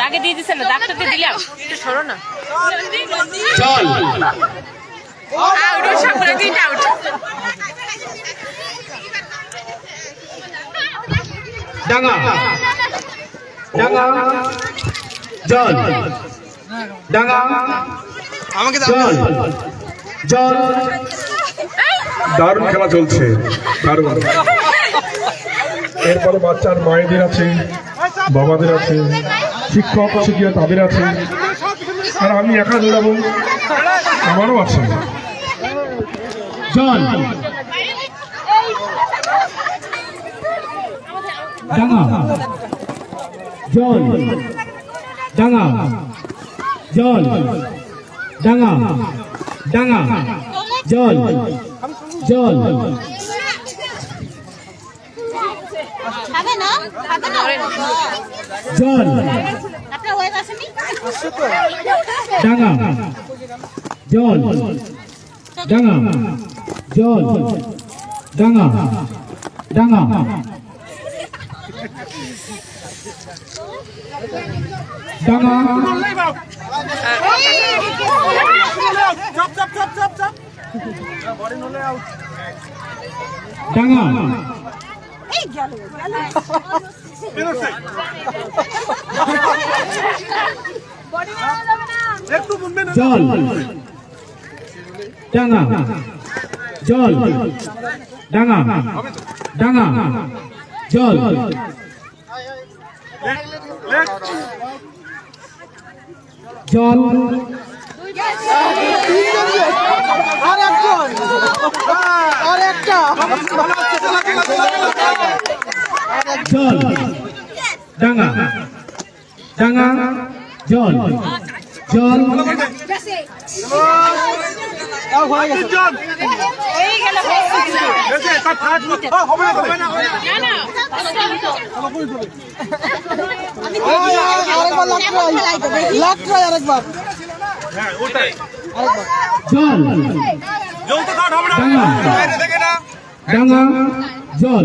দাগে দিয়ে দিছে না ডাক্তারকে দিলাম। একটু সরো না চল। আউট সামনে তিনটা আউট ডাঙা। ডাঙা। জল। ডাঙা। আমাকে জল। জল। দারুণ খেলা চলছে। দারুণ। এরপরে বাচ্চার মায়েদের আছে। বাবাদের আছে, শিক্ষক, শিক্ষিকা তাদের আছে, আর আমি একা দৌড়াবো আমারও আছে। জল ডাঙা। জল ডাঙা। জল ডাঙা। ডাঙা। জল জল খাবে না? খাবে না? জল আপনার ওয়েট আসেনি? ডাঙা জল। ডাঙা জল। ডাঙা ডাঙা ডাঙা ডাঙা জল। ডাঙা। জল। ডাঙা। ডাঙা। জল। জল। আর একজন আর একটা জল ডাঙা ডাঙা জল জল আরেকবার আরেকবার জল ডাঙা ডাঙা জল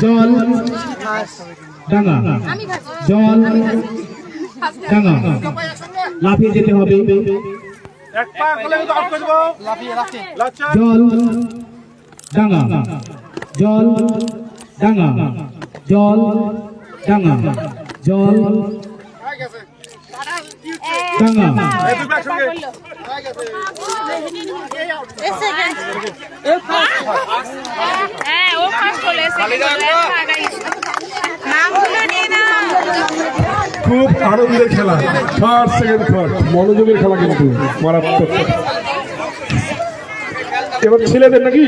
জল ডাঙা। জল ডাঙা। লাফিয়ে যেতে হবে। জল ডাঙা। জল ডাঙা। জল ডাঙা। জল ডাঙা হ্যাঁ ও ফার্স্ট হলো সেকেন্ড হলো নামগুলো নিয়ে না খুব আনন্দের খেলা। ফার্স্ট সেকেন্ড থার্ড মনোযোগের খেলা কিন্তু মারাত্মক। এবার ছেলেদের নাকি?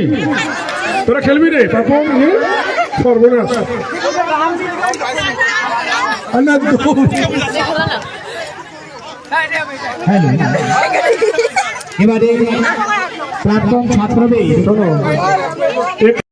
তোরা খেলবি রে? ইয়ে, সর্বনাশ। না, এবারে প্ল্যাটফর্ম ছাত্রদের শোনো